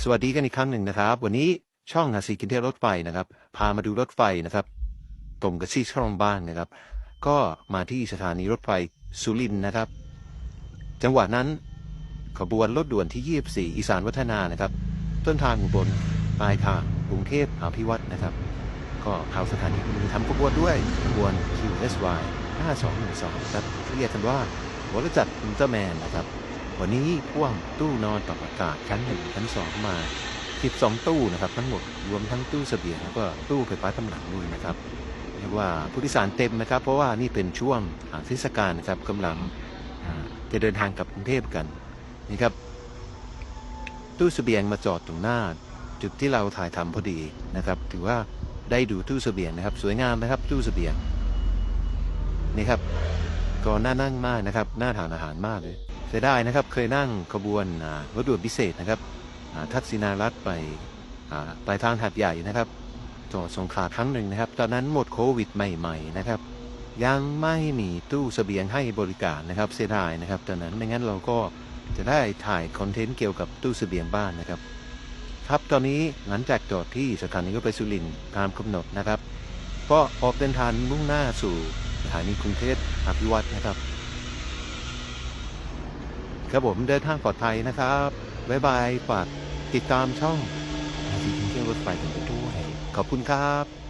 สวัสดีกันอีกครั้งหนึ่งนะครับ วันนี้ช่องหาสีกินเที่ยวรถไฟนะครับ พามาดูรถไฟนะครับตรงกับที่ช่องบ้านนะครับ ก็มาที่สถานีรถไฟสุรินทร์นะครับ จังหวะนั้นขบวนรถด่วนที่ 24 อีสานวัฒนานะครับ ต้นทางอุบลปลายทางกรุงเทพอภิวัตรนะครับ ก็เข้าสถานีมีทำขบวนด้วยขบวน QSY 5212ครับเรียกกันว่าวรจักรอุลตร้าแมนนะครับ วันนี้พ่วงตู้นอนปรับอากาศชั้นหนึ่งชั้นสองมา 12 ตู้นะครับทั้งหมดรวมทั้งตู้เสบียงแล้วก็ตู้ไฟฟ้าตำหลังด้วยนะครับเรียกว่าผู้โดยสารเต็มนะครับ เพราะว่านี่เป็นช่วงเทศกาลนะครับกำลังจะเดินทางกลับกรุงเทพกันนี่ครับ ตู้เสบียงมาจอดตรงหน้า จุดที่เราถ่ายทำพอดีนะครับ ถือว่าได้ดูตู้เสบียงนะครับ สวยงามนะครับตู้เสบียงนี่ครับก็น่านั่งมากนะครับน่าทานอาหารมากเลย สียดายนะครับเคยนั่งขบวนรถด่วนพิเศษนะครับทักษิณารัฐไปปลายทางหัดใหญ่นะครับจังหวัดสงขลาครั้งหนึ่งนะครับ ตอนนั้นหมดโควิดใหม่ๆนะครับ ยังไม่มีตู้เสบียงให้บริการนะครับเสียดายนะครับตอนนั้นไม่งั้นเราก็จะได้ถ่ายคอนเทนต์เกี่ยวกับตู้เสบียงบ้านนะครับ ครับตอนนี้หลังจากจอดที่สถานีรถไฟสุรินทร์ตามกำหนดนะครับ ก็ออกเดินทางมุ่งหน้าสู่สถานีกรุงเทพอภิวัตนะครับ ครับผมเดินทางปลอดภัยนะครับ บ๊ายบายฝากติดตามช่องสีเที่ยวรถไฟกันไปด้วย ขอบคุณครับ